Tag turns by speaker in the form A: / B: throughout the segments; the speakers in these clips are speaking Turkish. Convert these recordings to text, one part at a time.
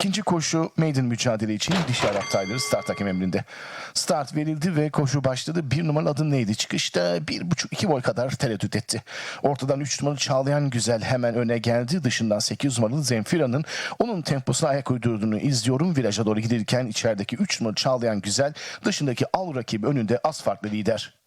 A: İkinci koşu maiden mücadele için dişi Arap Tayları start hakem emrinde. Start verildi ve koşu başladı. Bir numaralı adı neydi? Çıkışta bir buçuk iki boy kadar tereddüt etti. Ortadan üç numaralı Çağlayan Güzel hemen öne geldi. Dışından sekiz numaralı Zemfira'nın onun temposuna ayak uydurduğunu izliyorum. Viraja doğru gidilirken içerideki üç numaralı Çağlayan Güzel dışındaki al rakibi önünde az farklı lider.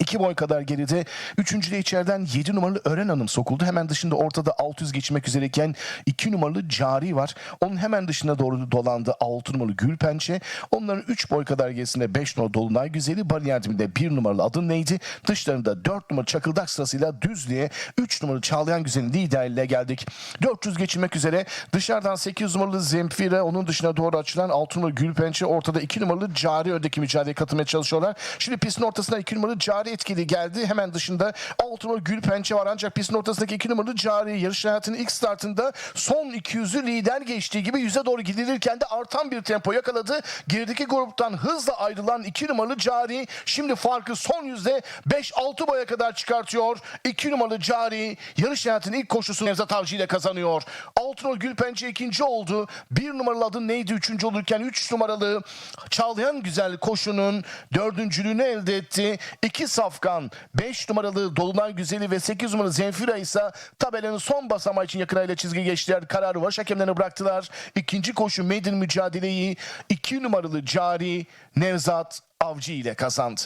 A: İki boy kadar geride. Üçüncüde içeriden 7 numaralı Ören Hanım sokuldu. Hemen dışında ortada 600 geçmek üzereyken 2 numaralı Cari var. Onun hemen dışına doğru dolandı 6 numaralı Gülpençe. Onların 3 boy kadar gerisinde 5 numaralı Dolunay Güzeli. Bariyer dibinde 1 numaralı adı neydi? Dışlarında 4 numaralı Çakıldak sırasıyla düzlüğe 3 numaralı Çağlayan Güzel'in liderliğiyle geldik. 400 geçilmek üzere. Dışarıdan 8 numaralı Zemfire. Onun dışına doğru açılan 6 numaralı Gülpençe. Ortada 2 numaralı Cari öndeki mücadeleye katılmaya çalışıyorlar. Şimdi pistin ortasına 2 numaralı Cari etkili geldi. Hemen dışında 6 numaralı Gülpençe var. Ancak pistin ortasındaki 2 numaralı Cari yarış hayatının ilk startında son 200'ü lider geçtiği gibi yüze doğru gidilirken de artan bir tempo yakaladı. Gerideki gruptan hızla ayrılan 2 numaralı Cari şimdi farkı son yüzde 5-6 boya kadar çıkartıyor. 2 numaralı Cari yarış hayatının ilk koşusunu Nevzat Avcı ile kazanıyor. 6 numaralı Gülpençe ikinci oldu. 1 numaralı adı neydi? Üçüncü olurken 3 numaralı Çağlayan Güzel koşunun dördüncülüğünü elde etti. 2 safkan 5 numaralı Dolunay Güzeli ve 8 numaralı Zenfira ise tabelanın son basamağı için yakınayla çizgi geçtiler. Kararı var. Hakemlerine bıraktılar. İkinci koşu maiden mücadeleyi 2 numaralı Cari Nevzat Avcı ile kazandı.